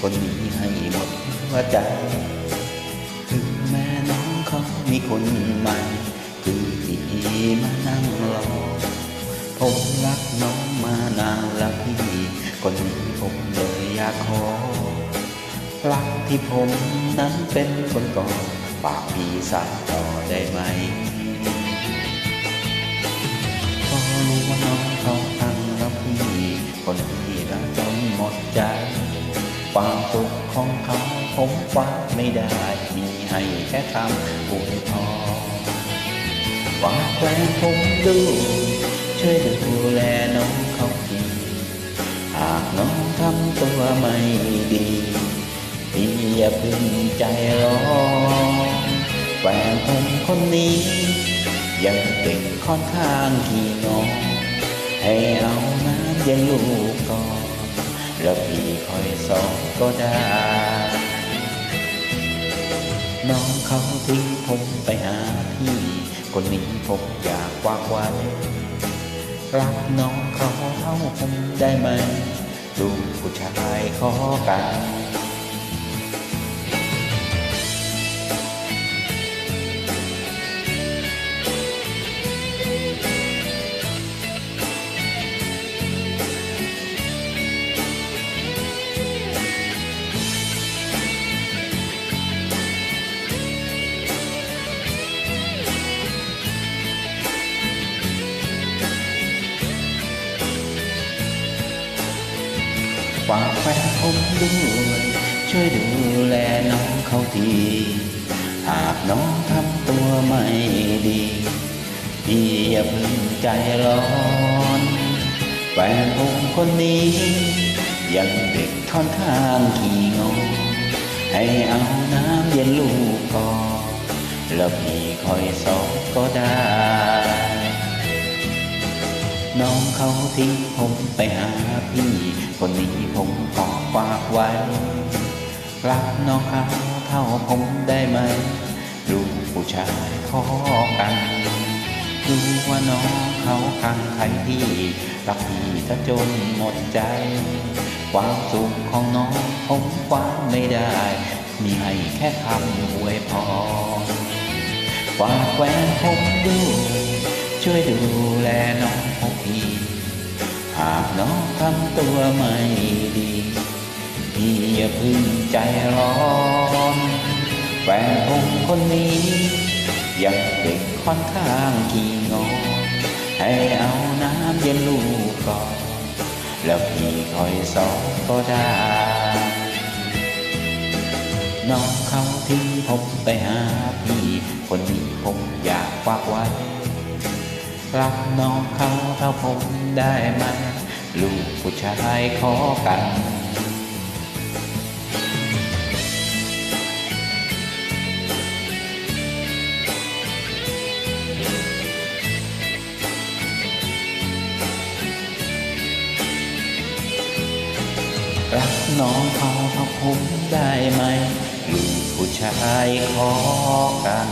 คนนี้ให้หมดหัวใจ ถึงแม่น้องเขามีคนใหม่คือที่มานั่งรอ ผมรักน้องมานานแล้วพี่ คนนี้ผมเลยอยากขอ รักที่ผมนั้นเป็นคนก่อนฝากพี่สานต่อได้ไหมพอรู้ว่าน้องเขาตั้งแล้วพี่ คนที่รักจนหมดใจ ความสุขของเขาผมคว้าไม่ได้ มีให้แค่คำอวยพรฝากแฟนผมดูช่วยดูแลน้องเขาทีหากน้องทำตัวไม่ดีพี่อย่าพึ่งใจร้อนแฟนผมคนนี้ ยังเด็กค่อนข้างขี้งอให้เอาน้ำเย็นลูกก่อน แล้วพี่คอยสอนก็ได้ น้องเขาทิ้งผมไปหาพี่ คนนี้ผมอยากวากไว้รักน้องเขาเท่าผมได้ไหมลูกผู้ชายขอกัน ฝากแฟนผมด้วย ช่วยดูแลน้องเขาทีหากน้องทำตัวไม่ดีพี่อย่าเพึ่งใจร้อนแฟนผมคนนี้ ยังเด็กค่อนข้างขี้งอให้เอาน้ำเย็นลูกก่อนแล้วพี่คอยสอนก็ได้ น้องเขาทิ้งผมไปหาพี่ ฝากไว้รักน้องเขาเท่าผมได้ไหมลูกผู้ชายขอกันรู้ว่าน้องเขาคังใครพี่รักพี่ถ้าจนหมดใจ ความสุขของน้องผมคว้าไม่ได้ มีให้แค่คำอวยพรฝากแฟนผมด้วยช่วยดูแลน้องของพี่หากน้องทำตัวไม่ดี อย่าพึ่งใจร้อนแฟนผมคนนี้ยังเด็กค่อนข้างขี้งอนให้เอาน้ำเย็นลูกก่อน แล้วพี่คอยสอนก็ได้ น้องเขาทิ้งผมไปหาพี่คนนี้ผมอยากฝากไว้รักน้องเขาเท่าผมได้ไหมลูกผู้ชายขอกัน น้องเขาท่าผมได้ไหมลูกผู้ชายขอกัน